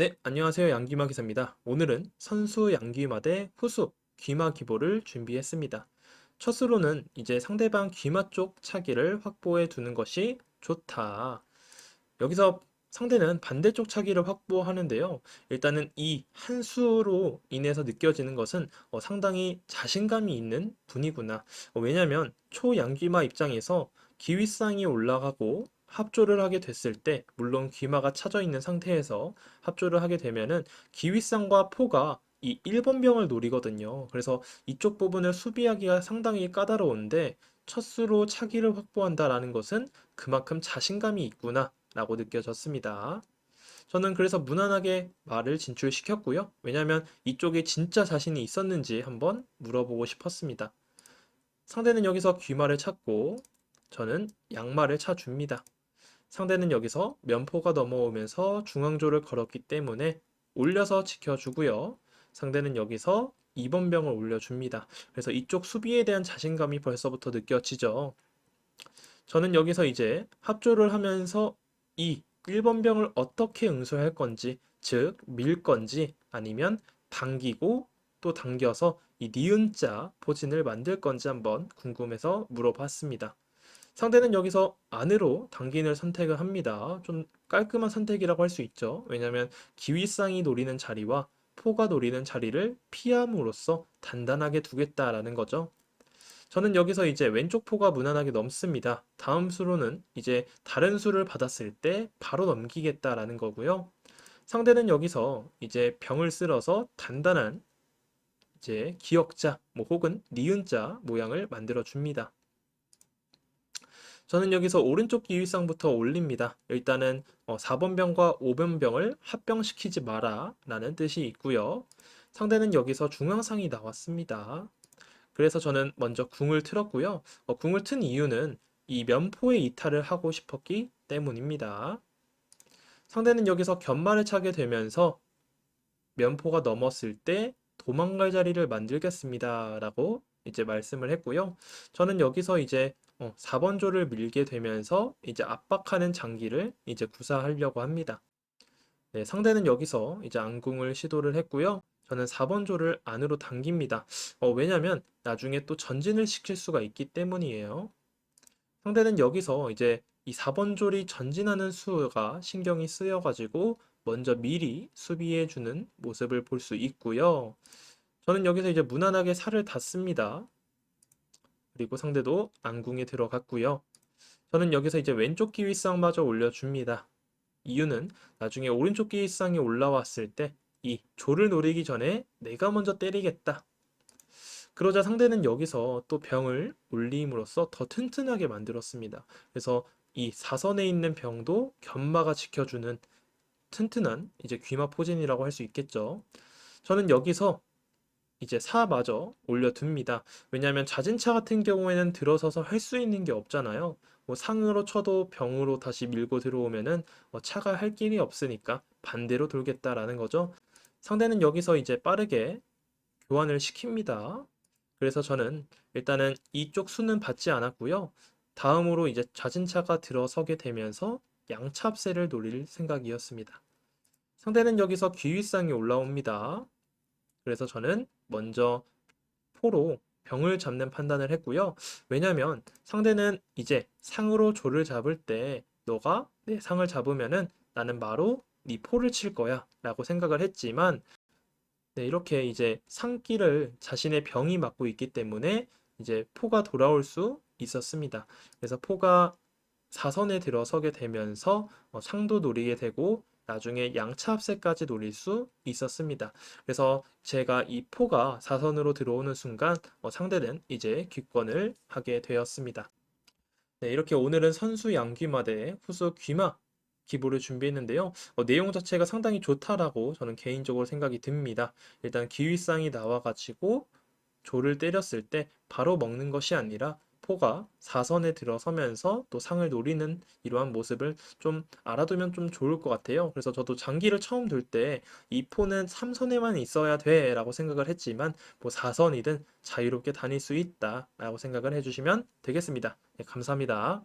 네, 안녕하세요. 양귀마 기사입니다. 오늘은 선수 양귀마 대 후수 귀마 기보를 준비했습니다. 첫 수로는 이제 상대방 귀마 쪽 차기를 확보해 두는 것이 좋다. 여기서 상대는 반대쪽 차기를 확보하는데요. 일단은 이 한 수로 인해서 느껴지는 것은 어, 상당히 자신감이 있는 분이구나. 어, 왜냐면 초양귀마 입장에서 기윗상이 올라가고 합조를 하게 됐을 때, 물론 귀마가 차져 있는 상태에서 합조를 하게 되면은 기윗상과 포가 이 1번 병을 노리거든요. 그래서 이쪽 부분을 수비하기가 상당히 까다로운데 첫 수로 차기를 확보한다라는 것은 그만큼 자신감이 있구나 라고 느껴졌습니다. 저는 그래서 무난하게 말을 진출시켰고요. 왜냐하면 이쪽에 진짜 자신이 있었는지 한번 물어보고 싶었습니다. 상대는 여기서 귀마를 찾고 저는 양말을 차줍니다. 상대는 여기서 면포가 넘어오면서 중앙조를 걸었기 때문에 올려서 지켜주고요. 상대는 여기서 2번 병을 올려줍니다. 그래서 이쪽 수비에 대한 자신감이 벌써부터 느껴지죠. 저는 여기서 이제 합조를 하면서 이 1번 병을 어떻게 응수할 건지, 즉, 밀 건지, 아니면 당기고 또 당겨서 이 니은자 포진을 만들 건지 한번 궁금해서 물어봤습니다. 상대는 여기서 안으로 당긴을 선택을 합니다. 좀 깔끔한 선택이라고 할 수 있죠. 왜냐하면 기위쌍이 노리는 자리와 포가 노리는 자리를 피함으로써 단단하게 두겠다라는 거죠. 저는 여기서 이제 왼쪽 포가 무난하게 넘습니다. 다음 수로는 이제 다른 수를 받았을 때 바로 넘기겠다라는 거고요. 상대는 여기서 이제 병을 쓸어서 단단한 이제 기역자 뭐 혹은 니은자 모양을 만들어 줍니다. 저는 여기서 오른쪽 기위쌍부터 올립니다. 일단은 4번 병과 5번 병을 합병시키지 마라 라는 뜻이 있고요. 상대는 여기서 중앙상이 나왔습니다. 그래서 저는 먼저 궁을 틀었고요. 어, 궁을 튼 이유는 이 면포의 이탈을 하고 싶었기 때문입니다. 상대는 여기서 견마를 차게 되면서 면포가 넘었을 때 도망갈 자리를 만들겠습니다. 라고 이제 말씀을 했고요. 저는 여기서 이제 4번 어, 조를 밀게 되면서 이제 압박하는 장기를 이제 구사하려고 합니다. 네, 상대는 여기서 이제 안궁을 시도를 했고요. 저는 4번 조를 안으로 당깁니다. 어, 왜냐면 나중에 또 전진을 시킬 수가 있기 때문이에요. 상대는 여기서 이제 이 4번 조리 전진하는 수가 신경이 쓰여가지고 먼저 미리 수비해주는 모습을 볼 수 있고요. 저는 여기서 이제 무난하게 살을 닫습니다. 그리고 상대도 안궁에 들어갔고요. 저는 여기서 이제 왼쪽 기위쌍마저 올려줍니다. 이유는 나중에 오른쪽 기위쌍이 올라왔을 때 이 조를 노리기 전에 내가 먼저 때리겠다. 그러자 상대는 여기서 또 병을 올림으로써 더 튼튼하게 만들었습니다. 그래서 이 사선에 있는 병도 견마가 지켜주는 튼튼한 이제 귀마 포진이라고 할 수 있겠죠. 저는 여기서 이제 4마저 올려둡니다. 왜냐하면 자진차 같은 경우에는 들어서서 할 수 있는 게 없잖아요. 뭐 상으로 쳐도 병으로 다시 밀고 들어오면은 뭐 차가 할 길이 없으니까 반대로 돌겠다라는 거죠. 상대는 여기서 이제 빠르게 교환을 시킵니다. 그래서 저는 일단은 이쪽 수는 받지 않았고요. 다음으로 이제 자진차가 들어서게 되면서 양차 합세를 노릴 생각이었습니다. 상대는 여기서 귀윗상이 올라옵니다. 그래서 저는 먼저 포로 병을 잡는 판단을 했고요. 왜냐면 상대는 이제 상으로 조를 잡을 때 너가 내 상을 잡으면은 나는 바로 네 포를 칠 거야 라고 생각을 했지만 네, 이렇게 이제 상기를 자신의 병이 맡고 있기 때문에 이제 포가 돌아올 수 있었습니다. 그래서 포가 사선에 들어서게 되면서 어, 상도 노리게 되고 나중에 양차 합세까지 노릴 수 있었습니다. 그래서 제가 이 포가 사선으로 들어오는 순간 어, 상대는 이제 기권을 하게 되었습니다. 네, 이렇게 오늘은 선수 양귀마 대 후수 귀마 기부를 준비했는데요. 어, 내용 자체가 상당히 좋다라고 저는 개인적으로 생각이 듭니다. 일단 기위쌍이 나와가지고 조를 때렸을 때 바로 먹는 것이 아니라 포가 사선에 들어서면서 또 상을 노리는 이러한 모습을 좀 알아두면 좀 좋을 것 같아요. 그래서 저도 장기를 처음 둘 때 이 포는 3선에만 있어야 돼 라고 생각을 했지만 뭐 4선이든 자유롭게 다닐 수 있다 라고 생각을 해주시면 되겠습니다. 네, 감사합니다.